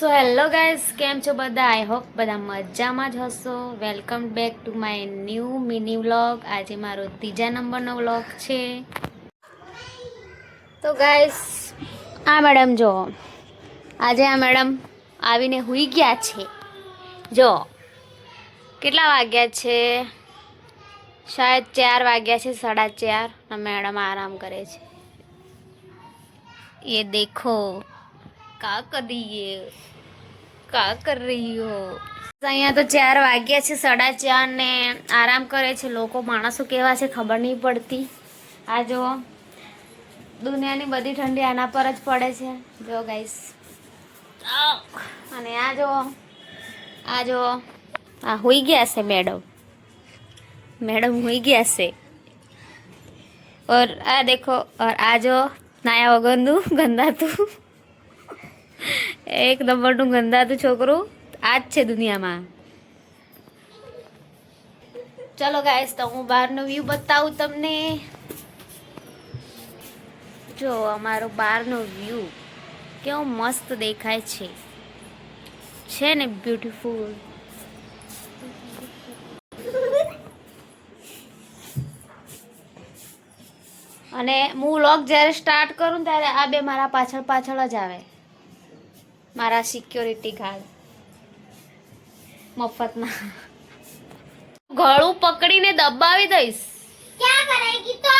So hello guys કેમ છો બધા? આઈ હોપ બધા મજામાં જ હશો. Welcome back to my new mini vlog આજે મારો ત્રીજા નંબરનો વ્લોગ છે. તો ગાઈઝ આ મેડમ જો, આજે આ મેડમ આવીને હુઈ ગયા છે. જો, કેટલા વાગ્યા છે? શાયદ ચાર વાગ્યા છે, સાડા ચાર. મેડમ આરામ કરે છે. એ દેખો. का कर रही है કા કર રહી હો અહીંયા તો ચાર વાગ્યા છે સાડા ચાર ને આરામ કરે છે લોકો માણસો કેવા છે ખબર નહીં પડતી આ જો દુનિયાની બધી ઠંડી આના પર જ પડે છે જો ગાઈસ અને આ જો આ જો આ હુઈ ગયા છે મેડમ મેડમ હુઈ ગયા છે ઓર આ દેખો ઓર આ જો નાયા વગરનું ગંદાતું એક નંબરનું ગંદાતું છોકરું આ જ છે દુનિયામાં. ચલો ગાઈસ તો હું બહારનો વ્યૂ બતાવું તમને. જો, અમારો બહારનો વ્યૂ કેવો મસ્ત દેખાય છે. છે ને બ્યુટીફુલ અને હું લોક જ્યારે સ્ટાર્ટ કરું ત્યારે આ બે મારા પાછળ પાછળ જ આવે. મારા સિક્યોરિટી ગાર્ડ મફતના ગળું પકડીને દબાવી દઈશ क्या करेगी तो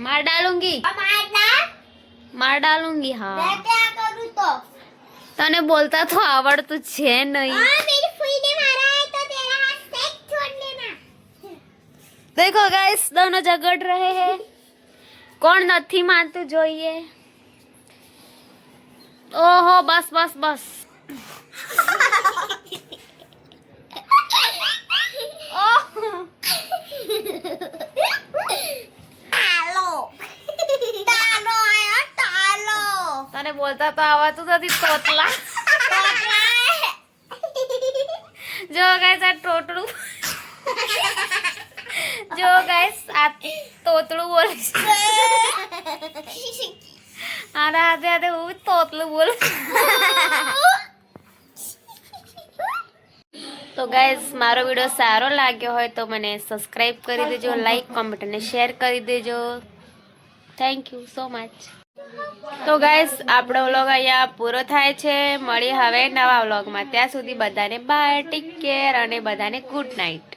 માર ડાલુંગી हमारा માર ડાલુંગી હા मैं क्या करूँ तो તને બોલતા તો આવડતું છે નહીં हाँ मेरी फुई ने मारा है तो तेरा हाथ सेक छोड़ देना દેખો ગાઈસ दोनों ઝગડ રહે હે કોણ નથી માનતું જોઈએ ઓહો બસ બસ બસ ઓહ તાલો તાલો આયો તાલો તને બોલતા તો આવડતું નથી તોતલા જો ગાઈસ આ ટોટલું આજે ગાઈસ આ તોતલું બોલે હાથે હાથે હું તોતલું બોલું તો ગાઈઝ મારો વીડિયો સારો લાગ્યો હોય તો મને સબસ્ક્રાઈબ કરી દેજો લાઈક કોમેન્ટ અને શેર કરી દેજો થેન્ક યુ સો મચ તો ગાઈઝ આપણો વ્લોગ અહીંયા પૂરો થાય છે. મળી હવે નવા વ્લોગમાં ત્યાં સુધી બધાને બાય ટેક કેર અને બધાને ગુડ નાઇટ